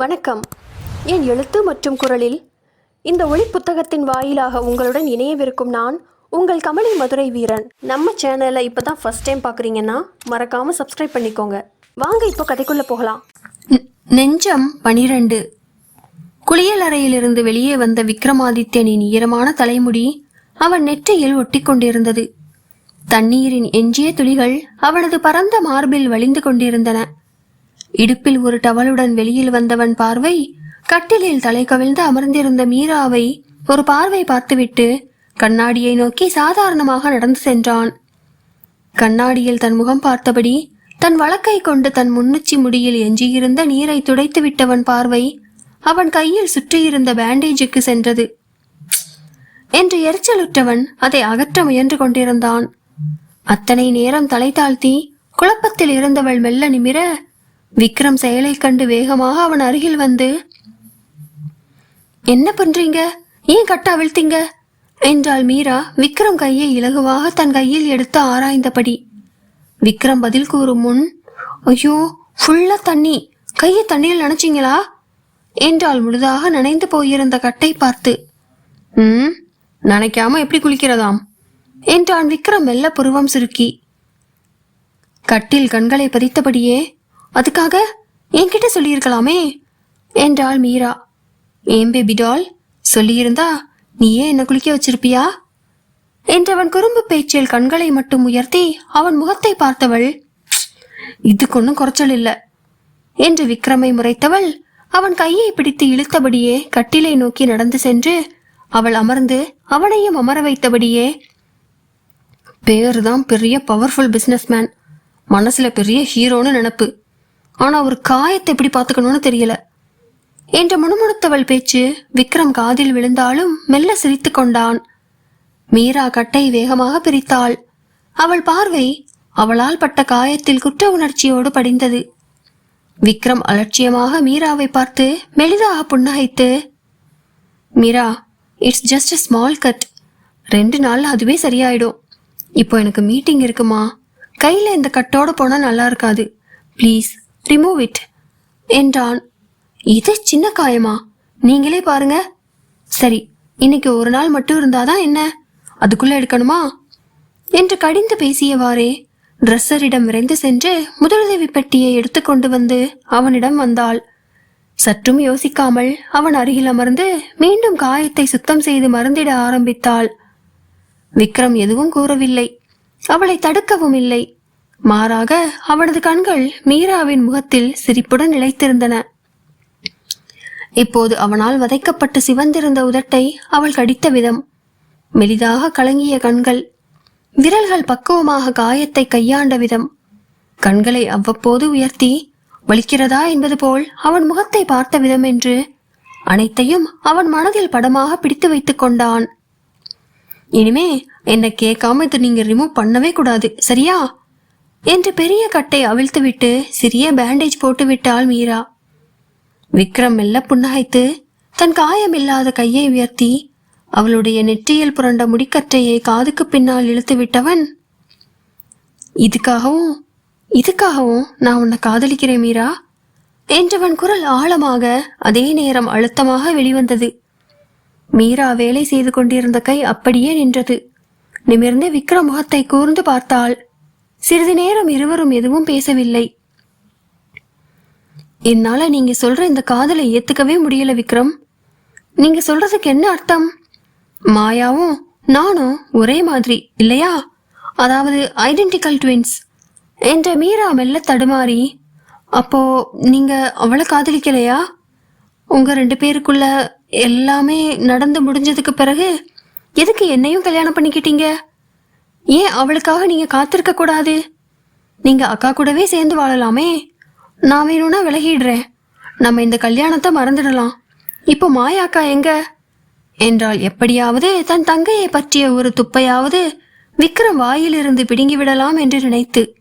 வணக்கம். என் எழுத்து மற்றும் குரலில் இந்த ஒளி புத்தகத்தின் வாயிலாக உங்களுடன் இணையவிருக்கும் நான் உங்கள் கமலி மதுரை வீரன். நம்ம சேனலை இப்போ தான் ஃபஸ்ட் டைம் பார்க்குறீங்கன்னா மறக்காமல் சப்ஸ்கிரைப் பண்ணிக்கோங்க. வாங்க இப்போ கதைக்குள்ளே போகலாம். நெஞ்சம் பனிரெண்டு. குளியலறையிலிருந்து வெளியே வந்த விக்ரமாதித்யனின் ஈரமான தலைமுடி அவன் நெற்றியில் ஒட்டிக்கொண்டிருந்தது தண்ணீரின் எஞ்சிய துளிகள் அவனது பரந்த மார்பில் வழிந்து கொண்டிருந்தன. இடுப்பில் ஒரு டவலுடன் வெளியில் வந்தவன் பார்வை கட்டிலில் தலை கவிழ்ந்து அமர்ந்திருந்த மீராவை ஒரு பார்வை பார்த்துவிட்டு கண்ணாடியை நோக்கி சாதாரணமாக நடந்து சென்றான். கண்ணாடியில் தன் முகம் பார்த்தபடி தன் வழக்கை கொண்டு தன் முன்னுச்சி முடியில் எஞ்சியிருந்த நீரை துடைத்து விட்டவன் பார்வை அவன் கையில் சுற்றியிருந்த பேண்டேஜுக்கு சென்றது. என்று எரிச்சலுற்றவன் அதை அகற்ற முயன்று கொண்டிருந்தான். அத்தனை நேரம் தலை தாழ்த்தி குழப்பத்தில் இருந்தவள் மெல்ல நிமிர விக்ரம் செயலைக் கண்டு வேகமாக அவன் அருகில் வந்து என்ன பண்றீங்க? ஏன் கட்ட அவிழ்த்தீங்க? என்றாள் மீரா விக்ரம் கையை இலகுவாக தன் கையில் எடுத்து ஆராய்ந்தபடி. விக்ரம் பதில் கூறும் முன் ஐயோ ஃபுல்லா தண்ணி. கையை தண்ணியில் நினைச்சிங்களா? என்றால் முழுதாக நனைந்து போயிருந்த கட்டை பார்த்து ம் நினைக்காம எப்படி குளிக்கிறதாம்? என்றான் விக்ரம் மெல்ல புருவம் சுருக்கி. கட்டில் கண்களை பதித்தபடியே அதுக்காக என்கிட்ட சொல்லியிருக்கலாமே. என்றாள் மீரா. ஏன் பேபி டால்? சொல்லியிருந்தா நீயே என்ன குளிக்க வச்சிருப்பியா? என்றவன் குறும்பு பேச்சில் கண்களை மட்டும் உயர்த்தி அவன் முகத்தை பார்த்தவள் இதுக்கு ஒன்றும் குறைச்சல் இல்லை என்று விக்ரமை முறைத்தவள் அவன் கையை பிடித்து இழுத்தபடியே கட்டிலை நோக்கி நடந்து சென்று அவள் அமர்ந்து அவனையும் அமர வைத்தபடியே பேர் தான் பெரிய பவர்ஃபுல் பிஸ்னஸ்மேன் மனசுல பெரிய ஹீரோன்னு நினப்பு. ஆனா ஒரு காயத்தை எப்படி பார்த்துக்கணும்னு தெரியல. என்ற முணுமுணுத்தவள் பேச்சு விக்ரம் காதில் விழுந்தாலும் மெல்ல சிரித்து கொண்டான். மீரா கட்டை வேகமாக பிரித்தாள். அவள் பார்வை அவளால் பட்ட காயத்தில் குற்ற உணர்ச்சியோடு படிந்தது. விக்ரம் அலட்சியமாக மீராவை பார்த்து மெலிதாக புன்னகைத்து Meera it's just small cut ரெண்டு நாள் அதுவே சரியாயிடும். இப்போ எனக்கு மீட்டிங் இருக்குமா? கையில் இந்த கட்டோட போனால் நல்லா இருக்காது. ப்ளீஸ் ரிமூவ் இட் என்றான். இது சின்ன காயமா? நீங்களே பாருங்க. சரி இன்னைக்கு ஒரு நாள் மட்டும் இருந்தாதான் என்ன? அதுக்குள்ள எடுக்கணுமா? என்று கடிந்து பேசியவாறே ட்ரெஸ்ஸரிடம் விரைந்து சென்று முதலுதவி பெட்டியை எடுத்துக்கொண்டு வந்து அவனிடம் வந்தாள். சற்றும் யோசிக்காமல் அவன் அருகில் அமர்ந்து மீண்டும் காயத்தை சுத்தம் செய்து மருந்திட ஆரம்பித்தாள். விக்ரம் எதுவும் கூறவில்லை. அவளை தடுக்கவும் இல்லை. மாறாக அவனது கண்கள் மீராவின் முகத்தில் சிரிப்புடன் நிலைத்திருந்தன. இப்போது அவனால் வதைக்கப்பட்டு சிவந்திருந்த உதட்டை அவள் கடித்த விதம். மெலிதாக கலங்கிய கண்கள். விரல்கள் பக்குவமாக காயத்தை கையாண்ட விதம். கண்களை அவ்வப்போது உயர்த்தி வலிக்கிறதா? என்பது போல் அவன் முகத்தை பார்த்த விதம் என்று அனைத்தையும் அவன் மனதில் படமாக பிடித்து வைத்துக் கொண்டான். இனிமே என்னை கேட்காம இது நீங்க ரிமூவ் பண்ணவே கூடாது சரியா? என்று பெரிய கட்டை அவிழ்த்துவிட்டு சிறிய பேண்டேஜ் போட்டு விட்டாள் மீரா. விக்ரம் மெல்ல புன்னகைத்து தன் காயமில்லாத கையை உயர்த்தி அவளுடைய நெற்றியில் புரண்ட முடிக்கற்றையை காதுக்கு பின்னால் இழுத்து விட்டவன் இதுக்காகவும் இதுக்காகவும் நான் உன்னை காதலிக்கிறேன் மீரா என்றவன் குரல் ஆழமாக அதே நேரம் அழுத்தமாக வெளிவந்தது. மீரா வேலை செய்து கொண்டிருந்த கை அப்படியே நின்றது. நிமிர்ந்து விக்ரம் முகத்தை கூர்ந்து பார்த்தாள். சிறிது நேரம் இருவரும் எதுவும் பேசவில்லை. என்னால நீங்க சொல்ற இந்த காதலை ஏத்துக்கவே முடியல விக்ரம். நீங்க சொல்றதுக்கு என்ன அர்த்தம்? மாயாவும் நானும் ஒரே மாதிரி இல்லையா? அதாவது ஐடென்டிக்கல் ட்வின்ஸ் என்ற மீரா மெல்ல தடுமாறி அப்போ நீங்க அவளை காதலிக்கலையா? உங்க ரெண்டு பேருக்குள்ள எல்லாமே நடந்து முடிஞ்சதுக்கு பிறகு எதுக்கு என்னையும் கல்யாணம் பண்ணிக்கிட்டீங்க? ஏன் அவளுக்காக நீங்க காத்திருக்க கூடாது? நீங்க அக்கா கூடவே சேர்ந்து வாழலாமே. நான் வேணும்னா விலகிடுறேன். நம்ம இந்த கல்யாணத்தை மறந்துடலாம். இப்போ மாயா அக்கா எங்க? என்றால் எப்படியாவது தன் தங்கையை பற்றிய ஒரு துப்பையாவது விக்ரம் வாயிலிருந்து பிடுங்கி விடலாம் என்று நினைத்து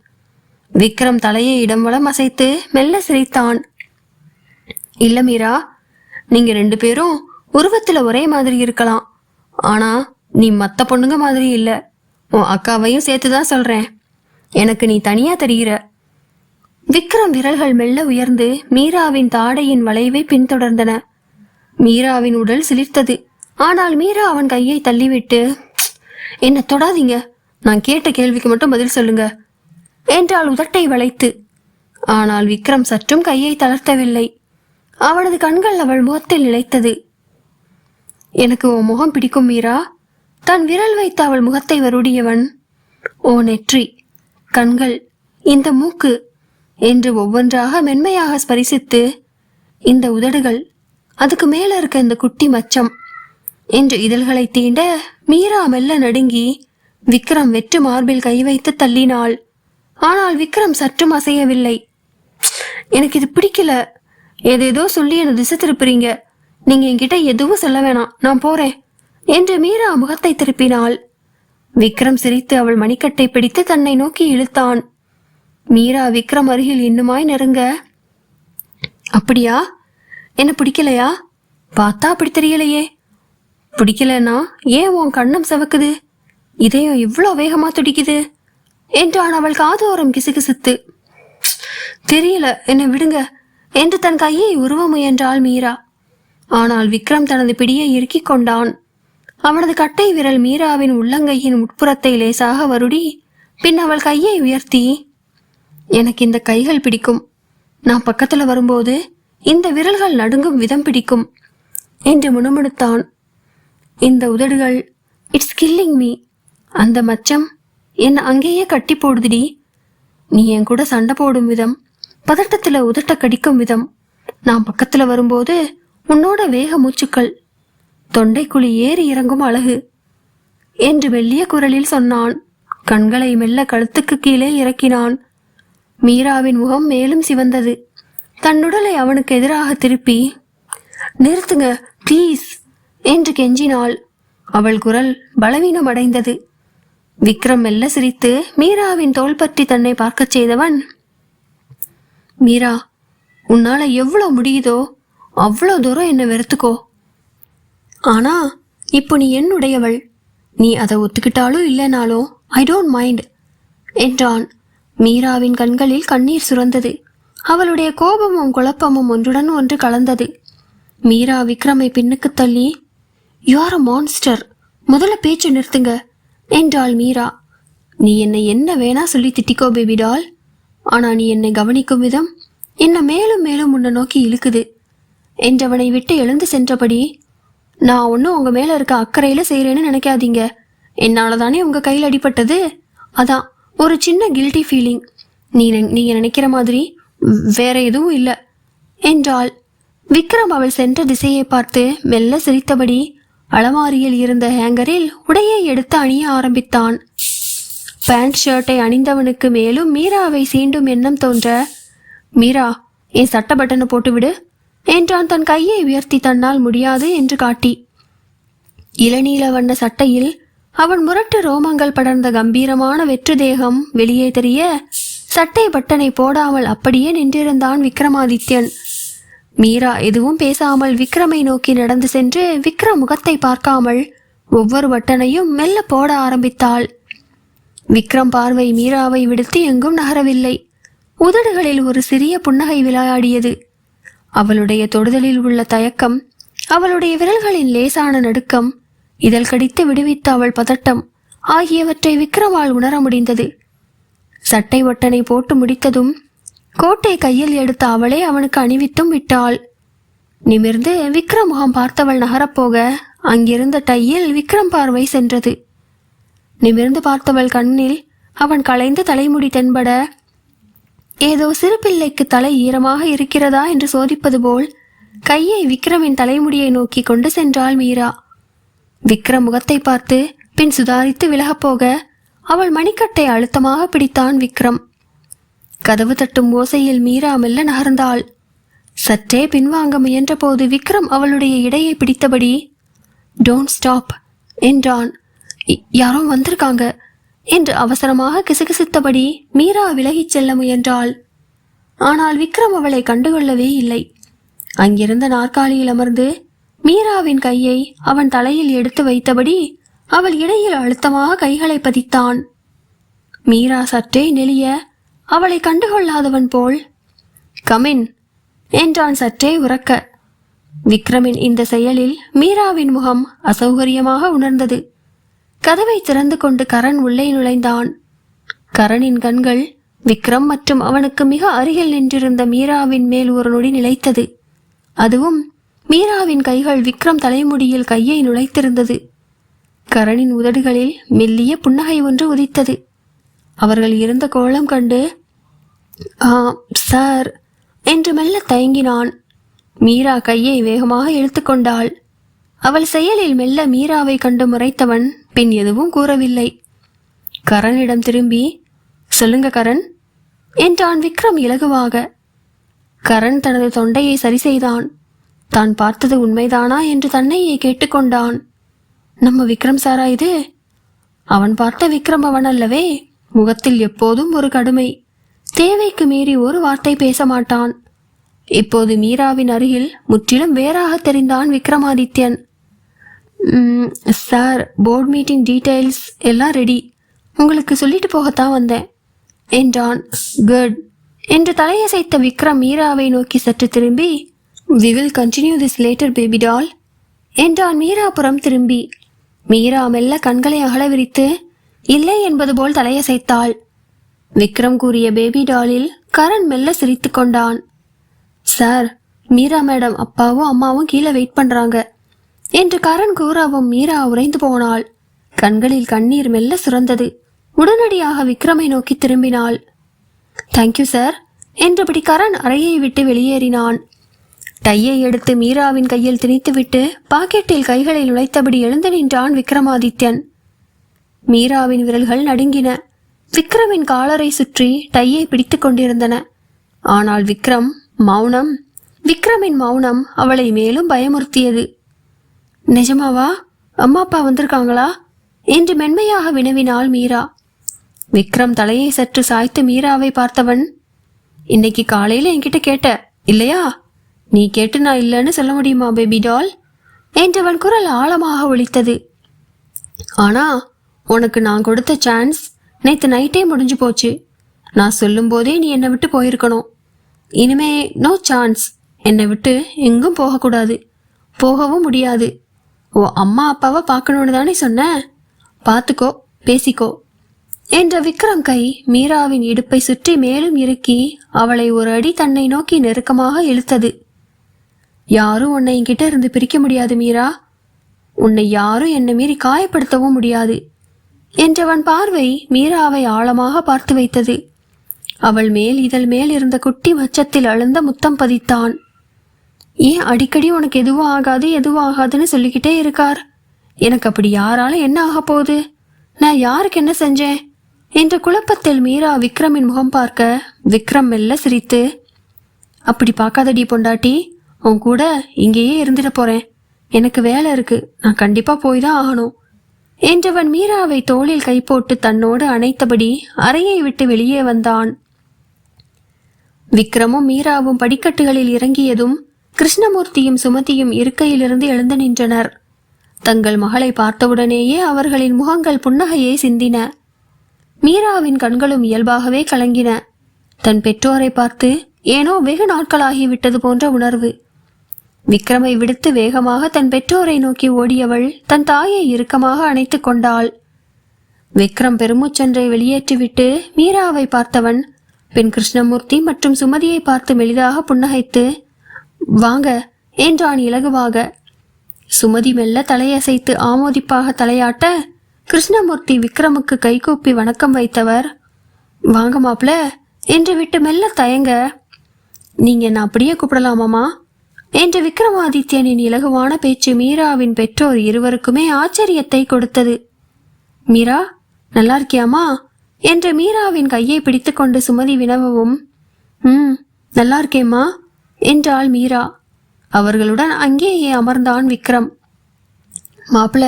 விக்ரம் தலையை இடம் வளம் அசைத்து மெல்ல சிரித்தான். இல்ல மீரா நீங்க ரெண்டு பேரும் உருவத்துல ஒரே மாதிரி இருக்கலாம். ஆனா நீ மத்த பொண்ணுங்க மாதிரி இல்லை. உன் அக்காவையும் சேர்த்து தான் சொல்றேன். எனக்கு நீ தனியா தெரிகிற விக்ரம் விரல்கள் மெல்ல உயர்ந்து மீராவின் தாடையின் வளைவை பின்தொடர்ந்தன. மீராவின் உடல் சிலிர்த்தது. ஆனால் மீரா அவன் கையை தள்ளிவிட்டு என்ன தொடாதீங்க. நான் கேட்ட கேள்விக்கு மட்டும் பதில் சொல்லுங்க. என்றால் உதட்டை வளைத்து. ஆனால் விக்ரம் சற்றும் கையை தளர்த்தவில்லை. அவனது கண்கள் அவள் முகத்தில் நிலைத்தது. எனக்கு உன் முகம் பிடிக்கும் மீரா. தன் விரல் வைத்து அவள் முகத்தை வருடியவன் ஓ நெற்றி கண்கள் இந்த மூக்கு! என்று ஒவ்வொன்றாக மென்மையாக ஸ்பரிசித்து இந்த உதடுகள் அதுக்கு மேல இருக்க இந்த குட்டி மச்சம்! என்று இதழ்களை தீண்ட மீரா மெல்ல நடுங்கி விக்ரம் வெற்று மார்பில் கை வைத்து தள்ளினாள். ஆனால் விக்ரம் சற்றும் அசையவில்லை. எனக்கு இது பிடிக்கல. ஏதேதோ சொல்லி என்னை திசை திருப்புறீங்க. நீங்க என்கிட்ட எதுவும் சொல்ல வேணாம். நான் போறேன். என்று மீரா முகத்தை திருப்பினாள். விக்ரம் சிரித்து அவள் மணிக்கட்டை பிடித்து தன்னை நோக்கி இழுத்தான். மீரா விக்ரம் அருகில் இன்னுமாய் நெருங்க. அப்படியா? என்ன பிடிக்கலையா? பார்த்தா அப்படி தெரியலையே. பிடிக்கலன்னா ஏன் உன் கண்ணம் சிவக்குது? இதயம் இவ்வளோ வேகமா துடிக்குது என்றான் அவள் காதோரம் கிசுகிசுத்து. தெரியல என்னை விடுங்க என்று தன் கையை உருவ முயன்றாள் மீரா. ஆனால் விக்ரம் தனது பிடியை இறுக்கிக் கொண்டான். அவனது கட்டை விரல் மீராவின் உள்ளங்கையின் உட்புறத்தை லேசாக வருடி பின் அவள் கையை உயர்த்தி எனக்கு இந்த கைகள் பிடிக்கும். நான் பக்கத்துல வரும்போது இந்த விரல்கள் நடுங்கும் விதம் பிடிக்கும் என்று முணுமுணுத்தான். இந்த உதடுகள் இட்ஸ் கில்லிங் மீ அந்த மச்சம் என்ன அங்கேயே கட்டி போடுதுடி. நீ என் கூட சண்டை போடும் விதம் பதட்டத்தில் உதட்ட கடிக்கும் விதம். நான் பக்கத்தில் வரும்போது உன்னோட வேக மூச்சுக்கள் தொண்டைக்குழி ஏறி இறங்கும் அழகு. என்று மெல்லிய குரலில் சொன்னான். கண்களை மெல்ல கழுத்துக்கு கீழே இறக்கினான். மீராவின் முகம் மேலும் சிவந்தது. தன்னுடலை அவனுக்கு எதிராக திருப்பி நிறுத்துங்க ப்ளீஸ் என்று கெஞ்சினாள். அவள் குரல் பலவீனம் அடைந்தது. விக்ரம் மெல்ல சிரித்து மீராவின் தோல் பற்றி தன்னை பார்க்கச் செய்தவன்? மீரா உன்னால எவ்வளவு முடியுதோ அவ்வளோ தூரம் என்னை வெறுத்துக்கோ. ஆனா இப்போ நீ என்னுடையவள். நீ அதை ஒத்துக்கிட்டாலும் இல்லைனாலும் ஐ டோன்ட் மைண்ட் என்றான். மீராவின் கண்களில் கண்ணீர் சுரந்தது. அவளுடைய கோபமும் குழப்பமும் ஒன்றுடன் ஒன்று கலந்தது. மீரா விக்ரமை பின்னுக்கு தள்ளி யூ ஆர் அ மான்ஸ்டர் முதல்ல பேச்சு நிறுத்துங்க என்றாள் மீரா. நீ என்னை என்ன வேணா சொல்லி திட்டிக்கோ பேபி டால் ஆனா நீ என்னை கவனிக்கும் விதம் என்னை மேலும் மேலும் உன்னை நோக்கி இழுக்குது என்றவனை விட்டு எழுந்து சென்றபடி நான் ஒன்றும் உங்கள் மேலே இருக்க அக்கறையில் செய்கிறேன்னு நினைக்காதீங்க. என்னால் தானே உங்கள் கையில் அடிபட்டது? அதான் ஒரு சின்ன கில்ட்டி ஃபீலிங் நீ நீங்கள் நினைக்கிற மாதிரி வேற எதுவும் இல்லை. என்றாள். விக்ரம் அவள் சென்ற திசையை பார்த்து மெல்ல சிரித்தபடி அலமாரியில் இருந்த ஹேங்கரில் உடையை எடுத்து அணிய ஆரம்பித்தான். பேண்ட் ஷர்ட்டை அணிந்தவனுக்கு மேலும் மீராவை சீண்டும் எண்ணம் தோன்ற மீரா என் சட்ட பட்டனை போட்டுவிடு. என்றான் தன் கையை உயர்த்தி தன்னால் முடியாது என்று காட்டி. இளநீல வண்ண சட்டையில் அவன் முரட்டு ரோமங்கள் படர்ந்த கம்பீரமான வெற்று தேகம் வெளியே தெரிய சட்டை பட்டனை போடாமல் அப்படியே நின்றிருந்தான் விக்ரமாதித்யன். மீரா எதுவும் பேசாமல் விக்ரமை நோக்கி நடந்து சென்று விக்ரம் முகத்தை பார்க்காமல் ஒவ்வொரு பட்டனையும் மெல்ல போட ஆரம்பித்தாள். விக்ரம் பார்வை மீராவை விடுத்து எங்கும் நகரவில்லை. உதடுகளில் ஒரு சிறிய புன்னகை விளையாடியது. அவளுடைய தொடுதலில் உள்ள தயக்கம் அவளுடைய விரல்களின் லேசான நடுக்கம் இதழ் கடித்து விடுவித்த அவள் பதட்டம் ஆகியவற்றை விக்ரமால் உணர முடிந்தது. சட்டை ஒட்டனை போட்டு முடித்ததும் கோட்டை கையில் எடுத்த அவளே அவனுக்கு அணிவித்தும் விட்டாள். நிமிர்ந்து விக்ரம் முகம் பார்த்தவள் நகரப்போக அங்கிருந்த டையில் விக்ரம் பார்வை சென்றது. நிமிர்ந்து பார்த்தவள் கண்ணில் அவன் களைந்த தலைமுடி தென்பட ஏதோ சிறு பிள்ளைக்கு தலை ஈரமாக இருக்கிறதா என்று சோதிப்பது போல் கையை விக்ரமின் தலைமுடியை நோக்கி கொண்டு சென்றாள் மீரா. விக்ரம் முகத்தை பார்த்து பின் சுதாரித்து விலகப்போக அவள் மணிக்கட்டை அழுத்தமாக பிடித்தான் விக்ரம். கதவு தட்டும் ஓசையில் மீரா மெல்ல நகர்ந்தாள். சற்றே பின்வாங்க முயன்றபோது விக்ரம் அவளுடைய இடையை பிடித்தபடி டோன்ட் ஸ்டாப் என்றான். யாரோ வந்திருக்காங்க. என்று அவசரமாக கிசுகிசுத்தபடி மீரா விலகிச் செல்ல முயன்றாள். ஆனால் விக்ரம் அவளை கண்டுகொள்ளவே இல்லை. அங்கிருந்த நாற்காலியில் அமர்ந்து மீராவின் கையை அவன் தலையில் எடுத்து வைத்தபடி அவள் இடையில் அழுத்தமாக கைகளை பதித்தான். மீரா சற்றே நெளிய அவளை கண்டுகொள்ளாதவன் போல். கமின் என்றான் சற்றே உறக்க. விக்ரமின் இந்த செயலில் மீராவின் முகம் அசௌகரியமாக உணர்ந்தது. கதவை திறந்து கொண்டு கரண் உள்ளே நுழைந்தான். கரணின் கண்கள் விக்ரம் மற்றும் அவனுக்கு மிக அருகில் நின்றிருந்த மீராவின் மேல் ஒரு நொடி நிலைத்தது. அதுவும் மீராவின் கைகள் விக்ரம் தலைமுடியில் கையை நுழைத்திருந்தது. கரணின் உதடுகளில் மெல்லிய புன்னகை ஒன்று உதித்தது. அவர்கள் இருந்த கோலம் கண்டு ஆ சார் என்று மெல்ல தயங்கினான். மீரா கையை வேகமாக இழுத்துக்கொண்டாள் அவள் செயலில் மெல்ல மீராவை கண்டு முறைத்தவன் பின் எதுவும் கூறவில்லை. கரனிடம் திரும்பி சொல்லுங்க கரண். என்றான் விக்ரம் இலகுவாக. கரண் தனது தொண்டையை சரி செய்தான் தான் பார்த்தது உண்மைதானா என்று தன்னையே கேட்டுக்கொண்டான். நம்ம விக்ரம் சாரா இது? அவன் பார்த்த விக்ரம் அவன் அல்லவே முகத்தில் எப்போதும் ஒரு கடுமை. தேவைக்கு மீறி ஒரு வார்த்தை பேச மாட்டான். இப்போது மீராவின் அருகில் முற்றிலும் வேறாக தெரிந்தான் Vikramadityan. Sir board meeting details எல்லாம் ரெடி உங்களுக்கு சொல்லிட்டு போகத்தான் வந்தேன். என்றான் குட் என்று தலையசைத்த விக்ரம் மீராவை நோக்கி சற்று திரும்பி we will continue this later baby doll என்றான் மீராபுரம் திரும்பி மீரா மெல்ல கண்களை அகல விரித்து இல்லை என்பது போல் தலையசைத்தாள் விக்ரம் கூறிய பேபி டாலில் கரண் மெல்ல சிரித்து கொண்டான். சார் மீரா மேடம் அப்பாவும் அம்மாவும் கீழே வெயிட் பண்றாங்க. என்று கரண் கூறவும் மீரா உறைந்து போனாள். கண்களில் கண்ணீர் மெல்ல சுரந்தது. உடனடியாக விக்ரமை நோக்கி திரும்பினாள். தேங்க்யூ சார் என்றபடி கரண் அறையை விட்டு வெளியேறினான். டையை எடுத்து மீராவின் கையில் திணித்துவிட்டு பாக்கெட்டில் கைகளை நுழைத்தபடி எழுந்து நின்றான் விக்ரமாதித்யன். மீராவின் விரல்கள் நடுங்கின. விக்ரமின் காலரை சுற்றி டையை பிடித்துக் கொண்டிருந்தன. ஆனால் விக்ரம் மௌனம் விக்ரமின் மௌனம் அவளை மேலும் பயமுறுத்தியது. நிஜமாவா? அம்மா அப்பா வந்திருக்காங்களா? என்று மென்மையாக வினவினாள் மீரா. விக்ரம் தலையை சற்று சாய்த்து மீராவை பார்த்தவன் இன்னைக்கு காலையில் என்கிட்ட கேட்ட இல்லையா? நீ கேட்டு நான் இல்லைன்னு சொல்ல முடியுமா பேபி டால் என்றவன் குரல் ஆழமாக ஒழித்தது ஆனா உனக்கு நான் கொடுத்த சான்ஸ் நேற்று நைட்டே முடிஞ்சு போச்சு. நான் சொல்லும்போதே நீ என்னை விட்டு போயிருக்கணும். இனிமே நோ சான்ஸ் என்னை விட்டு எங்கும் போகக்கூடாது. போகவும் முடியாது. ஓ அம்மா அப்பாவை பார்க்கணுன்னு தானே சொன்னேன் பார்த்துக்கோ பேசிக்கோ. என்ற விக்ரம் கை மீராவின் இடுப்பை சுற்றி மேலும் இறுக்கி அவளை ஒரு அடி தன்னை நோக்கி நெருக்கமாக இழுத்தது. யாரும் உன்னை என்கிட்ட இருந்து பிரிக்க முடியாது மீரா. உன்னை யாரும் என்னை மீறி காயப்படுத்தவும் முடியாது என்றவன் பார்வை மீராவை ஆழமாக பார்த்து வைத்தது. அவள் மேல் இதழ் மேல் இருந்த குட்டி மச்சத்தில் அழுந்த முத்தம் பதித்தான். ஏன் அடிக்கடி உனக்கு எதுவும் ஆகாது எதுவும் ஆகாதுன்னு சொல்லிக்கிட்டே இருக்கார்? எனக்கு அப்படி யாரால என்ன ஆக போகுது? நான் யாருக்கு என்ன செஞ்சேன்? என்ற குழப்பத்தில் மீரா விக்ரமின் முகம் பார்க்க விக்ரம் மெல்ல சிரித்து அப்படி பார்க்காதடி பொண்டாட்டி உன் கூட இங்கேயே இருந்துட போறேன். எனக்கு வேலை இருக்கு. நான் கண்டிப்பா போய் தான் ஆகணும். என்றவன் மீராவை தோளில் கை போட்டு தன்னோடு அணைத்தபடி அறையை விட்டு வெளியே வந்தான். விக்ரமும் மீராவும் படிக்கட்டுகளில் இறங்கியதும் கிருஷ்ணமூர்த்தியும் சுமதியும் இருக்கையிலிருந்து எழுந்து நின்றனர். தங்கள் மகளை பார்த்தவுடனேயே அவர்களின் முகங்கள் புன்னகையை சிந்தின. மீராவின் கண்களும் இயல்பாகவே கலங்கின. தன் பெற்றோரை பார்த்து ஏனோ வெகு நாட்களாகிவிட்டது போன்ற உணர்வு. விக்ரமை விடுத்து வேகமாக தன் பெற்றோரை நோக்கி ஓடியவள் தன் தாயை இறுக்கமாக அணைத்து கொண்டாள். விக்ரம் பெருமூச்சொன்றை வெளியேற்றிவிட்டு மீராவை பார்த்தவன் பின் கிருஷ்ணமூர்த்தி மற்றும் சுமதியை பார்த்து மெளிதாக புன்னகைத்து வாங்க என்றான் இலகுவாக? சுமதி மெல்ல தலையசைத்து ஆமோதிப்பாக தலையாட்ட கிருஷ்ணமூர்த்தி விக்ரமுக்கு கைகூப்பி வணக்கம் வைத்தவர். வாங்க மாப்ள என்று விட்டு மெல்ல தயங்க. நீங்க என்ன அப்படியே கூப்பிடலாமாமா என்று விக்ரமாதித்யனின் இலகுவான பேச்சு மீராவின் பெற்றோர் இருவருக்குமே ஆச்சரியத்தை கொடுத்தது. மீரா நல்லா இருக்கியாமா என்று மீராவின் கையை பிடித்துக்கொண்டு சுமதி வினவவும். ம் நல்லா இருக்கேம்மா என்றாள் மீரா. அவர்களுடன் அங்கேயே அமர்ந்தான் விக்ரம். மாப்பிள்ள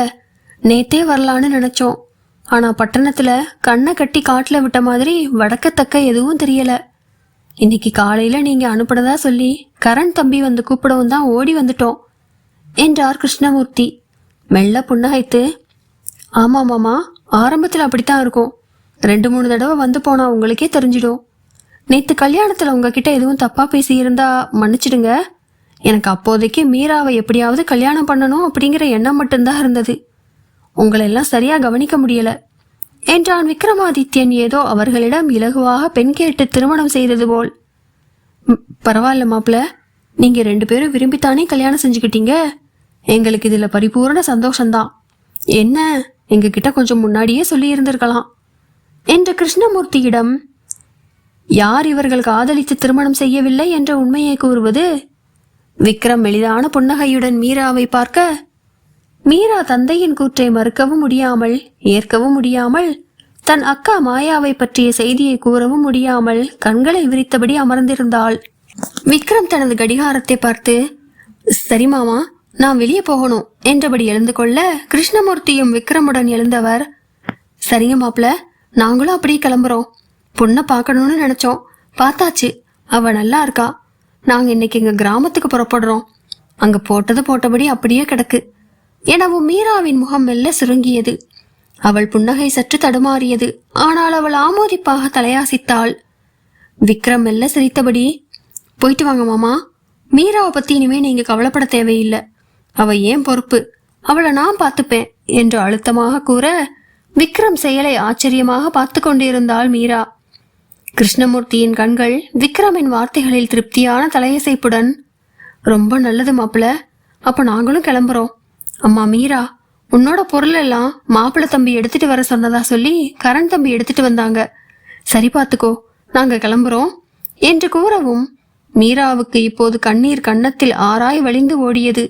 நேத்தே வரலான்னு நினைச்சோம். ஆனா பட்டணத்துல கண்ணை கட்டி காட்டுல விட்ட மாதிரி வடக்கத்தக்க எதுவும் தெரியல. இன்னைக்கு காலையில நீங்க அனுப்பினதா சொல்லி கரண் தம்பி வந்து கூப்பிடவும் தான் ஓடி வந்துட்டோம் என்றார் கிருஷ்ணமூர்த்தி. மெல்ல புண்ணாய்த்து ஆமா மாமா ஆரம்பத்தில் அப்படித்தான் இருக்கும். ரெண்டு மூணு தடவை வந்து போனா உங்களுக்கே தெரிஞ்சிடும். நேத்து கல்யாணத்துல உங்ககிட்ட எதுவும் தப்பா பேசியிருந்தா மன்னிச்சிடுங்க. எனக்கு அப்போதைக்கு மீராவை எப்படியாவது கல்யாணம் பண்ணணும் அப்படிங்கிற எண்ணம் மட்டும்தான் இருந்தது. உங்களெல்லாம் சரியாக சரியா கவனிக்க முடியல. என்றான் விக்ரமாதித்யன் ஏதோ அவர்களிடம் இலகுவாக பெண் கேட்டு திருமணம் செய்தது போல். பரவாயில்ல மாப்பிள்ள நீங்க ரெண்டு பேரும் விரும்பித்தானே கல்யாணம் செஞ்சுக்கிட்டீங்க? எங்களுக்கு இதுல பரிபூரண சந்தோஷம்தான். என்ன எங்ககிட்ட கொஞ்சம் முன்னாடியே சொல்லி இருந்திருக்கலாம் என்று கிருஷ்ணமூர்த்தியிடம் யார் இவர்கள் காதலித்து திருமணம் செய்யவில்லை என்ற உண்மையை கூறுவது? விக்ரம் எளிதான புன்னகையுடன் மீராவை பார்க்க மீரா தந்தையின் கூற்றை மறுக்கவும் முடியாமல் ஏற்கவும் முடியாமல் தன் அக்கா மாயாவை பற்றிய செய்தியை கூறவும் முடியாமல் கண்களை விரித்தபடி அமர்ந்திருந்தாள். விக்ரம் தனது கடிகாரத்தை பார்த்து சரி மாமா நான் வெளியே போகணும் என்றபடி எழுந்து கொள்ள கிருஷ்ணமூர்த்தியும் விக்ரமுடன் எழுந்தவர் சரிங்க மாப்பிள்ள நாங்களும் அப்படியே கிளம்புறோம். பொண்ணை பார்க்கணும்னு நினைச்சோம். பார்த்தாச்சு. அவ நல்லா இருக்கா. நாங்க இன்னைக்கு எங்க கிராமத்துக்கு புறப்படுறோம். அங்க போட்டது போட்டபடி அப்படியே கிடக்கு. எனவும் மீராவின் முகம் மெல்ல சுருங்கியது. அவள் புன்னகை சற்று தடுமாறியது. ஆனால் அவள் ஆமோதிப்பாக தலையாசித்தாள். விக்ரம் மெல்ல சிரித்தபடி போயிட்டு வாங்க மாமா. மீராவை பத்தி இனிமே நீங்க கவலைப்பட தேவையில்லை. அவ ஏன் பொறுப்பு? அவளை நான் பார்த்துப்பேன் என்று அழுத்தமாக கூற விக்ரம் செயலை ஆச்சரியமாக பார்த்து கொண்டிருந்தாள் மீரா. கிருஷ்ணமூர்த்தியின் கண்கள் விக்ரமின் வார்த்தைகளில் திருப்தியான தலையசைப்புடன் ரொம்ப நல்லது மாப்பிள அப்ப நாங்களும் கிளம்புறோம். அம்மா மீரா உன்னோட பொருள் எல்லாம் மாப்பிள்ள தம்பி எடுத்துட்டு வர சொன்னதா சொல்லி கரண் தம்பி எடுத்துட்டு வந்தாங்க. சரி பார்த்துக்கோ நாங்க கிளம்புறோம் என்று கூறவும் மீராவுக்கு இப்போது கண்ணீர் கன்னத்தில் ஆராய் வழிந்து ஓடியது.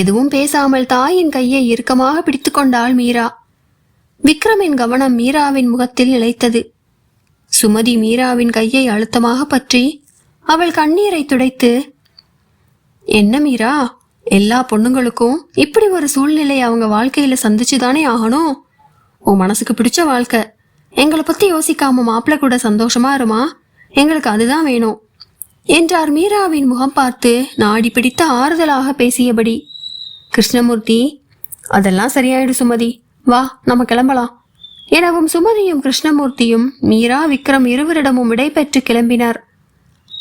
எதுவும் பேசாமல் தாயின் கையை இறுக்கமாக பிடித்துக்கொண்டாள் மீரா. விக்ரமின் கவனம் மீராவின் முகத்தில் நிலைத்தது. சுமதி மீராவின் கையை அழுத்தமாக பற்றி அவள் கண்ணீரை துடைத்து என்ன மீரா எல்லா பொண்ணுங்களுக்கும் இப்படி ஒரு சூழ்நிலை அவங்க வாழ்க்கையில சந்திச்சுதானே ஆகணும்? உன் மனசுக்கு பிடிச்ச வாழ்க்கை. எங்களை பத்தி யோசிக்காம மாப்பிள்ளை கூட சந்தோஷமா இருமா? எங்களுக்கு அதுதான் வேணும். என்றார் மீராவின் முகம் பார்த்து நாடி பிடித்து ஆறுதலாக பேசியபடி கிருஷ்ணமூர்த்தி அதெல்லாம் சரியாயிடு சுமதி. வா நம்ம கிளம்பலாம். எனவும் சுமதியும் கிருஷ்ணமூர்த்தியும் மீரா விக்ரம் இருவரிடமும் விடைபெற்று கிளம்பினர்.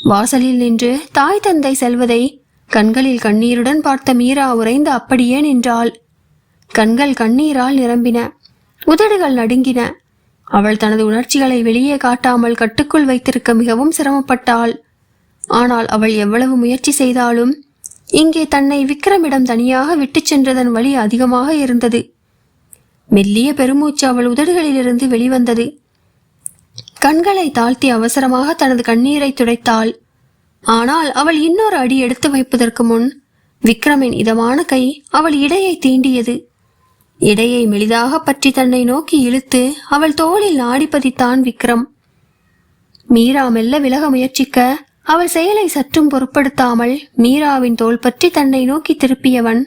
வாசலில் நின்று தாய் தந்தை செல்வதை கண்களில் கண்ணீருடன் பார்த்த மீரா உறைந்து அப்படியே நின்றாள். கண்கள் கண்ணீரால் நிரம்பின. உதடுகள் நடுங்கின. அவள் தனது உணர்ச்சிகளை வெளியே காட்டாமல் கட்டுக்குள் வைத்திருக்க மிகவும் சிரமப்பட்டாள். ஆனால் அவள் எவ்வளவு முயற்சி செய்தாலும் இங்கே தன்னை விக்ரமிடம் தனியாக விட்டுச் சென்றதன் வழி அதிகமாக இருந்தது. மெல்லிய பெருமூச்சு அவள் உதடுகளிலிருந்து வெளிவந்தது. கண்களை தாழ்த்தி அவசரமாக தனது கண்ணீரை துடைத்தாள். ஆனால் அவள் இன்னொரு அடி எடுத்து வைப்பதற்கு முன் விக்ரமின் இதமான கை அவள் இடையை தீண்டியது. இடையை மெலிதாக பற்றி தன்னை நோக்கி இழுத்து அவள் தோளில் ஆடிப்பதித்தான் விக்ரம். மீரா மெல்ல விலக முயற்சிக்க அவள் செயலை சற்றும் பொருட்படுத்தாமல் மீராவின் தோள் பற்றி தன்னை நோக்கி திருப்பியவன்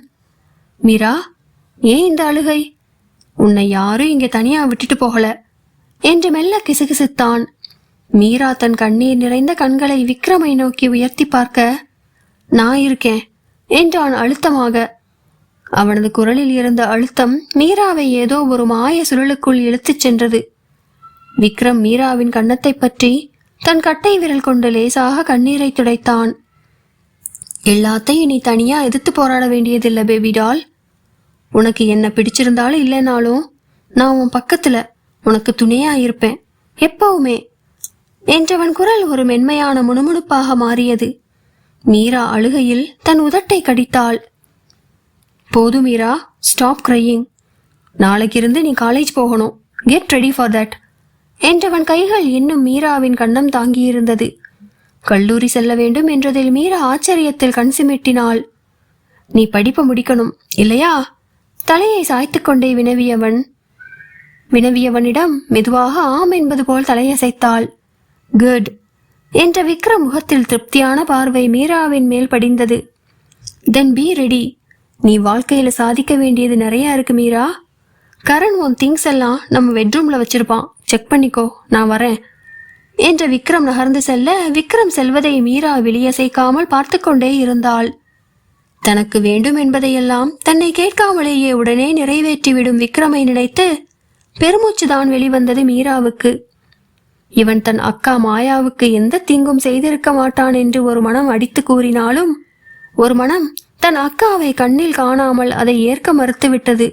மீரா ஏன் இந்த அழுகை? உன்னை யாரும் இங்கே தனியா விட்டுட்டு போகல. என்று மெல்ல கிசுகிசுத்தான். மீரா தன் கண்ணீர் நிறைந்த கண்களை விக்ரமை நோக்கி உயர்த்தி பார்க்க நான் இருக்கேன் என்றான் அழுத்தமாக. அவனது குரலில் இருந்த அழுத்தம் மீராவை ஏதோ ஒரு மாய சுழலுக்குள் இழுத்துச் சென்றது. விக்ரம் மீராவின் கன்னத்தை பற்றி தன் கட்டை விரல் கொண்டு லேசாக கண்ணீரை துடைத்தான். எல்லாத்தையும் நீ தனியா எதிர்த்து போராட வேண்டியதில்லை பேபி டால் உனக்கு என்ன பிடிச்சிருந்தாலும் இல்லைனாலும் நான் உன் பக்கத்துல உனக்கு துணையா இருப்பேன். எப்பவுமே. என்றவன் குரல் ஒரு மென்மையான முணுமுணுப்பாக மாறியது. மீரா அழுகையில் தன் உதட்டை கடித்தாள். போது மீரா ஸ்டாப் கிரையிங் நாளைக்கிருந்து நீ காலேஜ் போகணும். கெட் ரெடி ஃபார் தட் என்றவன் கைகள் இன்னும் மீராவின் கண்ணம் தாங்கியிருந்தது. கல்லூரி செல்ல வேண்டும் என்றதில் மீரா ஆச்சரியத்தில் கண் சிமிட்டினாள். நீ படிப்பை முடிக்கணும் இல்லையா? தலையை சாய்த்து கொண்டே வினவியவன். வினவியவனிடம் மெதுவாக ஆம் என்பது போல் தலையசைத்தாள். குட் என்ற விக்ரம் முகத்தில் திருப்தியான பார்வை மீராவின் மேல் படிந்தது. Then be ready. நீ வாழ்க்கையில் சாதிக்க வேண்டியது நிறைய இருக்கு மீரா. கரண் உன் திங்ஸ் எல்லாம் நம்ம பெட்ரூம்ல வச்சிருப்பான். செக் பண்ணிக்கோ நான் வரேன். என்ற விக்ரம் நகர்ந்து செல்ல விக்ரம் செல்வதை மீரா வெளியசைக்காமல் பார்த்து கொண்டே இருந்தாள். தனக்கு வேண்டும் என்பதையெல்லாம் தன்னை கேட்காமலேயே உடனே நிறைவேற்றிவிடும் விக்ரமை நினைத்து பெருமூச்சுதான் வெளிவந்தது மீராவுக்கு. இவன் தன் அக்கா மாயாவுக்கு எந்த தீங்கும் செய்திருக்க மாட்டான் என்று ஒரு மனம் அடித்து கூறினாலும் ஒரு மனம் தன் அக்காவை கண்ணில் காணாமல் அதை ஏற்க மறுத்துவிட்டது.